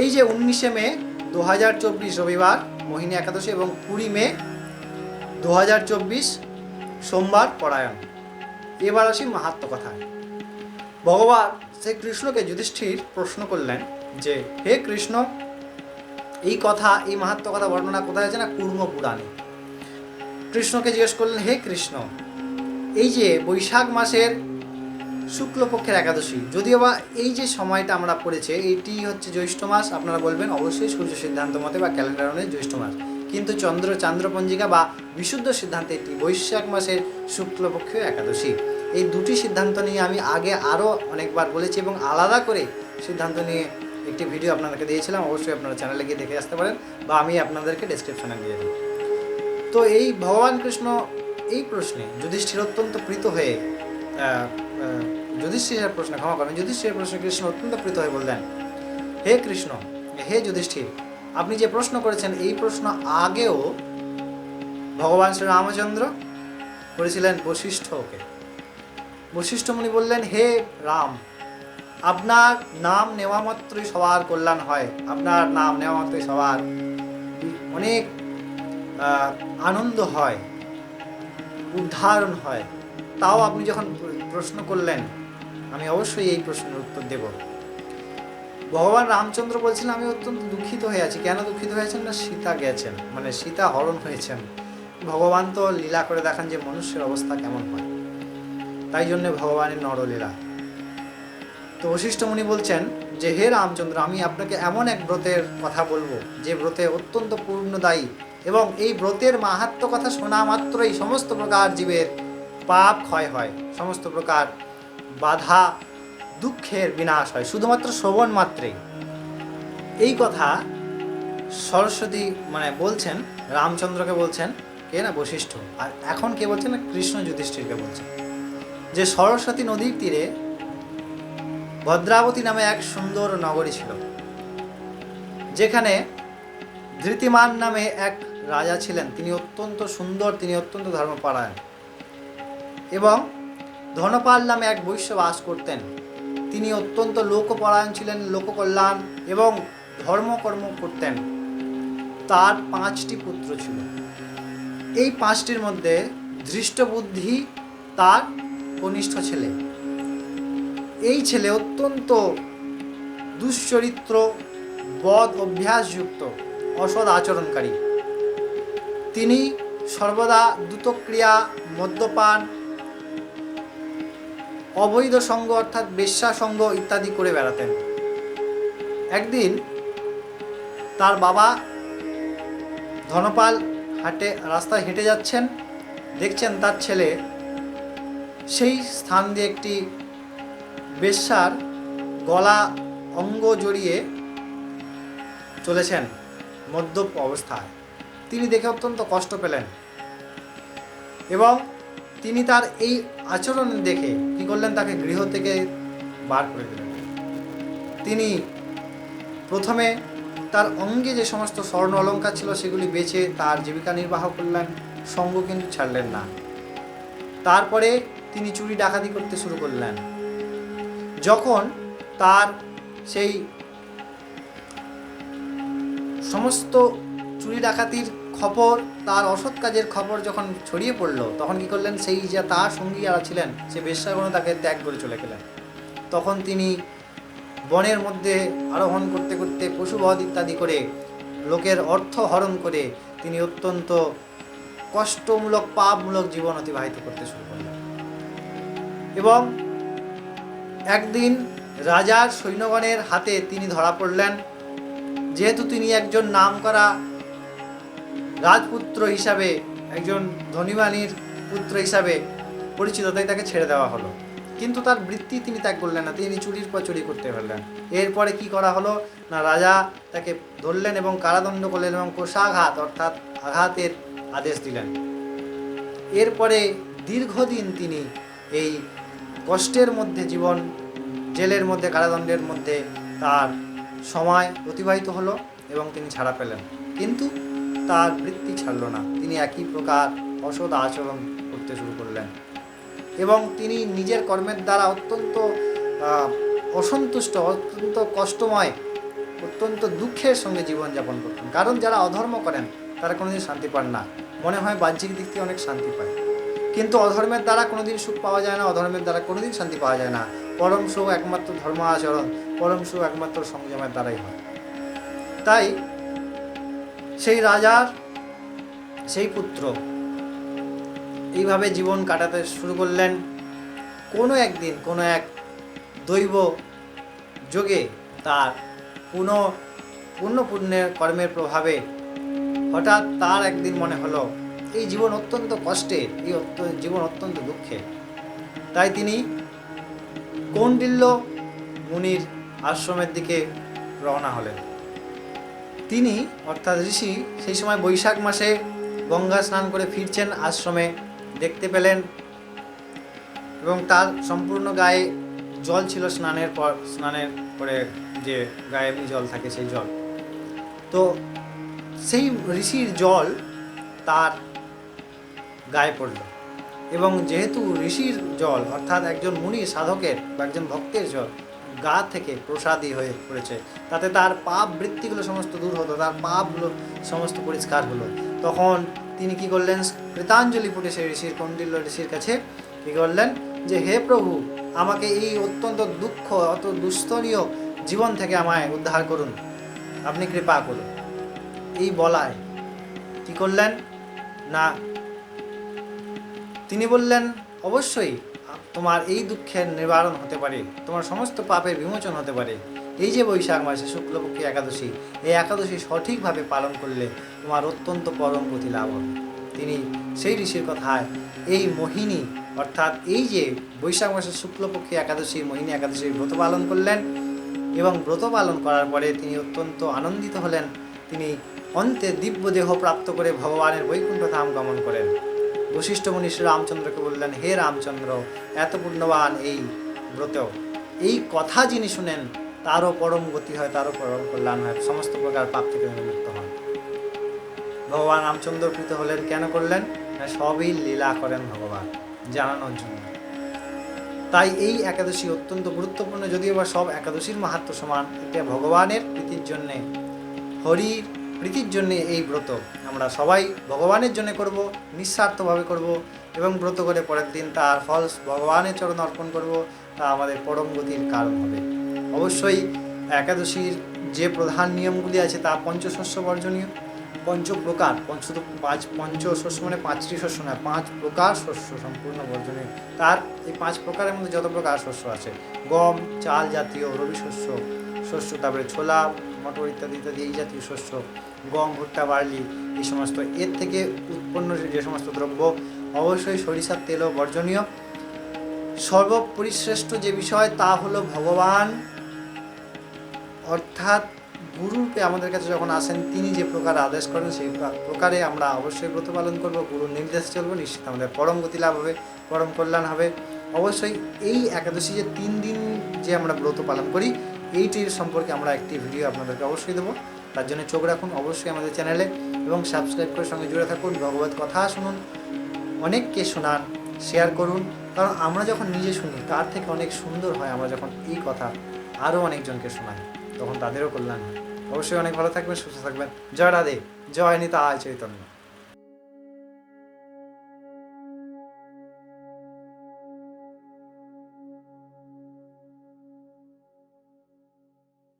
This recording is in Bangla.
এই যে উনিশে মে দু হাজার চব্বিশ রবিবার, মোহিনী একাদশী এবং কুড়ি মে দু হাজার চব্বিশ সোমবার পরায়ণ। এবার আসি মাহাত্ম কথায়। ভগবান সে কৃষ্ণকে যুধিষ্ঠির প্রশ্ন করলেন যে, হে কৃষ্ণ, এই কথা, এই মাহাত্ম কথা বর্ণনা কোথায় আছে না কুর্ম পুরাণে? কৃষ্ণকে জিজ্ঞেস করলেন, হে কৃষ্ণ, এই যে বৈশাখ মাসের শুক্লপক্ষের একাদশী। যদিও বা এই যে সময়টা আমরা পড়েছে এইটি হচ্ছে জ্যৈষ্ঠ মাস, আপনারা বলবেন অবশ্যই সূর্য সিদ্ধান্ত মতে বা ক্যালেন্ডার অনুযায়ী জ্যৈষ্ঠ মাস। কিন্তু চন্দ্র, চান্দ্রপঞ্জিকা বা বিশুদ্ধ সিদ্ধান্তে এটি বৈশাখ মাসের শুক্লপক্ষীয় একাদশী। এই দুটি সিদ্ধান্ত নিয়ে আমি আগে আরও অনেকবার বলেছি এবং আলাদা করে সিদ্ধান্ত নিয়ে একটি ভিডিও আপনাদেরকে দিয়েছিলাম, অবশ্যই আপনারা চ্যানেলে গিয়ে দেখে আসতে পারেন বা আমি আপনাদেরকে ডেসক্রিপশনে দিয়ে দিই। তো এই ভগবান কৃষ্ণ এই প্রশ্নে যুধিষ্ঠির অত্যন্ত প্রীত হয়ে যুধিষ্ঠিরের প্রশ্নে ক্ষমা করেন যুধিষ্ঠিরের প্রশ্নে কৃষ্ণ অত্যন্ত প্রীত হয়ে বললেন, হে কৃষ্ণ, হে যুধিষ্ঠির, আপনি যে প্রশ্ন করেছেন, এই প্রশ্ন আগেও ভগবান শ্রী রামচন্দ্র করেছিলেন বশিষ্ঠকে। বশিষ্ঠ বললেন, হে রাম, আপনার নাম নেওয়া মাত্রই সবার কল্যাণ হয়, আপনার নাম নেওয়া মাত্রই সবার অনেক আনন্দ হয়, উদ্ধারণ হয়। তাও আপনি যখন প্রশ্ন করলেন আমি অবশ্যই এই প্রশ্নের উত্তর দেব। ভগবান রামচন্দ্র বলছিলেন, আমি অত্যন্ত দুঃখিত হয়ে আছি। কেন দুঃখিত হয়েছেন না, সীতা গেছেন। মানে সীতা হরণ হয়েছেন। ভগবান তো লীলা করে দেখান যে মনুষ্যের অবস্থা কেমন হয়। তাই জন্য ভগবানের নরলীলা। তো বশিষ্ঠ মুনি বলছেন যে, হে রামচন্দ্র, আমি আপনাকে এমন এক ব্রতের কথা বলব, যে ব্রতে অত্যন্ত পূর্ণদায়ী এবং এই ব্রতের মাহাত্ম কথা শোনা মাত্রই সমস্ত প্রকার জীবের পাপ ক্ষয় হয়। সমস্ত প্রকার বাধা, দুঃখের বিনাশ হয়, শুধুমাত্র শ্রবণ মাত্রেই। এই কথা সরস্বতী মানে বলছেন, রামচন্দ্রকে বলছেন, কে না বশিষ্ঠ? আর এখন কে বলছেন না, কৃষ্ণ যুধিষ্ঠিরকে বলছেন। যে সরস্বতী নদীর তীরে ভদ্রাবতী নামে এক সুন্দর নগরী ছিল, যেখানে ধৃতিমান নামে এক রাজা ছিলেন। তিনি অত্যন্ত সুন্দর, তিনি অত্যন্ত ধর্মপরায়ণ। এবং ধনপাল নামে এক বৈশ্য বাস করতেন। তিনি অত্যন্ত লোকপরায়ণ ছিলেন, লোককল্যাণ এবং ধর্মকর্ম করতেন। তার পাঁচটি পুত্র ছিল। এই পাঁচটির মধ্যে ধৃষ্টবুদ্ধি তার কনিষ্ঠ ছেলে। এই ছেলে অত্যন্ত দুশ্চরিত্র, বদ অভ্যাসযুক্ত, অসৎ আচরণকারী। তিনি সর্বদা দ্রুতক্রিয়া, মদ্যপান অবৈধ সঙ্গ অর্থাৎ বেশ্যা সঙ্গ ইত্যাদি করে বেড়াতেন। একদিন তার বাবা ধনপাল হাটে, রাস্তায় হেঁটে যাচ্ছেন, দেখছেন তার ছেলে সেই স্থান দিয়ে একটি বেশ্যার গলা অঙ্গ জড়িয়ে চলেছেন মদ্যপ অবস্থায়। তিনি দেখে অত্যন্ত কষ্ট পেলেন এবং তিনি তার এই আচরণ দেখে কি করলেন? তাকে গৃহ থেকে বার করে দিলেন। তিনি প্রথমে তার অঙ্গে যে সমস্ত স্বর্ণ অলঙ্কার ছিল সেগুলি বেচে তার জীবিকা নির্বাহ করলেন, সঙ্গ কিন্তু ছাড়লেন না। তারপরে তিনি চুরি ডাকাতি করতে শুরু করলেন। যখন তার সেই সমস্ত চুরি ডাকাতির খবর, তার অসৎ কাজের খবর যখন ছড়িয়ে পড়ল, তখন কি করলেন? সেই যে তার সঙ্গী যারা ছিলেন, সে বেশ্যাগুলো তাকে ত্যাগ করে চলে গেলেন। তখন তিনি বনের মধ্যে আরোহণ করতে করতে পশুবধ ইত্যাদি করে লোকের অর্থ হরণ করে তিনি অত্যন্ত কষ্টমূলক, পাপমূলক জীবন অতিবাহিত করতে শুরু করলেন। এবং একদিন রাজার সৈন্যগণের হাতে তিনি ধরা পড়লেন। যেহেতু তিনি একজন নামকরা রাজপুত্র হিসাবে, একজন ধনীমানির পুত্র হিসাবে পরিচিত, তাই তাকে ছেড়ে দেওয়া হলো। কিন্তু তার বৃত্তি তিনি ত্যাগ করলেন না, তিনি চুরির পর চুরি করতে পারলেন। এরপরে কি করা হলো? না, রাজা তাকে ধরলেন এবং কারাদণ্ড করলেন এবং কোষাঘাত, অর্থাৎ আঘাতের আদেশ দিলেন। এরপরে দীর্ঘদিন তিনি এই কষ্টের মধ্যে জীবন, জেলের মধ্যে, কারাদণ্ডের মধ্যে তার সময় অতিবাহিত হলো এবং তিনি ছাড়া পেলেন। কিন্তু তার বৃত্তি ছাড়ল না। তিনি একই প্রকার অসৎ আচরণ করতে শুরু করলেন। এবং তিনি নিজের কর্মের দ্বারা অত্যন্ত অসন্তুষ্ট, অত্যন্ত কষ্টময়, অত্যন্ত দুঃখের সঙ্গে জীবনযাপন করতেন। কারণ যারা অধর্ম করেন, তারা কোনোদিন শান্তি পান না। মনে হয় বাহ্যিক দিক থেকে অনেক শান্তি পায়। কিন্তু অধর্মের দ্বারা কোনোদিন সুখ পাওয়া যায় না, অধর্মের দ্বারা কোনোদিন শান্তি পাওয়া যায় না। পরম সুখ একমাত্র ধর্ম আচরণ, পরম সুখ একমাত্র সংযমের দ্বারাই হয়। তাই সেই রাজার সেই পুত্র এইভাবে জীবন কাটাতে শুরু করলেন। কোনো একদিন, কোনো এক দৈব যোগে তার পুনঃ পূর্ণ পুণ্যের কর্মের প্রভাবে হঠাৎ তার একদিন মনে হলো, এই জীবন অত্যন্ত কষ্টে, এই জীবন অত্যন্ত দুঃখে। তাই তিনি কৌন্ডিল্য মুনির আশ্রমের দিকে রওনা হলেন। তিনি, অর্থাৎ ঋষি, সেই সময় বৈশাখ মাসে গঙ্গা স্নান করে ফিরছেন আশ্রমে। দেখতে পেলেন এবং তার সম্পূর্ণ গায়ে জল ছিল স্নানের পর, স্নানের পরে যে গায়ে জল থাকে সেই জল। তো সেই ঋষির জল তার গায়ে পড়ল এবং যেহেতু ঋষির জল, অর্থাৎ একজন মুনি সাধকের বা একজন ভক্তের জল গা থেকে প্রসাদী হয়ে পড়েছে। তাতে তার পাপ বৃত্তিগুলো সমস্ত দূর হতো, তার পাপগুলো সমস্ত পরিষ্কার হলো তখন তিনি কি করলেন? কৃতাঞ্জলি ফুটে সেই ঋষির কন্ডিল্য ঋষির কাছে কি করলেন? যে, হে প্রভু, আমাকে এই অত্যন্ত দুঃখ, অত দুস্তরীয় জীবন থেকে আমায় উদ্ধার করুন। আপনি কৃপা করুন। এই বলায় কি করলেন? না, তিনি বললেন, অবশ্যই তোমার এই দুঃখের নিবারণ হতে পারে, তোমার সমস্ত পাপের বিমোচন হতে পারে। এই যে বৈশাখ মাসে শুক্লপক্ষী একাদশী, এই একাদশী সঠিকভাবে পালন করলে তোমার অত্যন্ত পরম গতি লাভ হবে। তিনি সেই ঋষির কথায় এই মোহিনী, অর্থাৎ এই যে বৈশাখ মাসের শুক্লপক্ষী একাদশী, মোহিনী একাদশীর ব্রত পালন করলেন এবং ব্রত পালন করার পরে তিনি অত্যন্ত আনন্দিত হলেন। তিনি অন্তে দিব্য দেহ প্রাপ্ত করে ভগবানের বৈকুণ্ঠ ধাম গমন করেন। বশিষ্ঠ মুনি রামচন্দ্রকে বললেন, হে রামচন্দ্র, এত পুণ্যবান এই ব্রত। এই কথা যিনি শুনেন, তারও পরম গতি হয়, তারও পরম কল্যাণ হয়, সমস্ত প্রকার পাপ থেকে মুক্ত হন। ভগবান রামচন্দ্র প্রীত হলেন, কেন করলেন? সবই লীলা করেন ভগবান, জানানোর জন্য। তাই এই একাদশী অত্যন্ত গুরুত্বপূর্ণ, যদিও বা সব একাদশীর মাহাত্ম সমান, এটা ভগবানের প্রীতির জন্যে। হরির প্রীতির জন্যে এই ব্রত আমরা সবাই ভগবানের জন্য করব, নিঃস্বার্থভাবে করব এবং ব্রত করে পরের দিন তার ফল ভগবানের চরণ অর্পণ করব, তা আমাদের পরম গতির কারণ হবে। অবশ্যই একাদশীর যে প্রধান নিয়মগুলি আছে তা পঞ্চশস্য বর্জনীয়। পঞ্চ প্রকার পঞ্চ পাঁচ পঞ্চ শস্য মানে পাঁচটি শস্য না পাঁচ প্রকার শস্য সম্পূর্ণ বর্জনীয়। তার এই পাঁচ প্রকারের মধ্যে যত প্রকার শস্য আছে, গম, চাল জাতীয় রবি শস্য শস্য, তারপরে ছোলা, মটর ইত্যাদি ইত্যাদি, এই জাতীয় শস্য, গম, ভুট্টা, বার্লি, এই সমস্ত। এর থেকে উৎপন্ন যে সমস্ত দ্রব্য, অবশ্যই সরিষার তেলও বর্জনীয়। সর্বপরিশ্রেষ্ঠ যে বিষয়, তা হলো ভগবান। অর্থাৎ গুরুরূপে আমাদের কাছে যখন আসেন, তিনি যে প্রকার আদেশ করেন, সেই প্রকারে আমরা অবশ্যই ব্রত পালন করব, গুরুর নির্দেশ চলবো, নিশ্চিত আমাদের পরম গতি লাভ হবে, পরম কল্যাণ হবে। অবশ্যই এই একাদশী যে তিন দিন যে আমরা ব্রত পালন করি এইটির সম্পর্কে আমরা একটি ভিডিও আপনাদেরকে অবশ্যই দেবো। তার জন্য চোখ রাখুন অবশ্যই আমাদের চ্যানেলে এবং সাবস্ক্রাইব করে সঙ্গে জুড়ে থাকুন, ভগবত কথা শুনুন, অনেককে শোনান শেয়ার করুন। কারণ আমরা যখন নিজে শুনি, তার থেকে অনেক সুন্দর হয় আমরা যখন এই কথা আরও অনেকজনকে শোনাই, তখন তাদেরও কল্যাণ হয়। অবশ্যই অনেক ভালো থাকবেন, সুস্থ থাকবেন। জয় রাধে, জয় নিতা আয় চৈতন্য।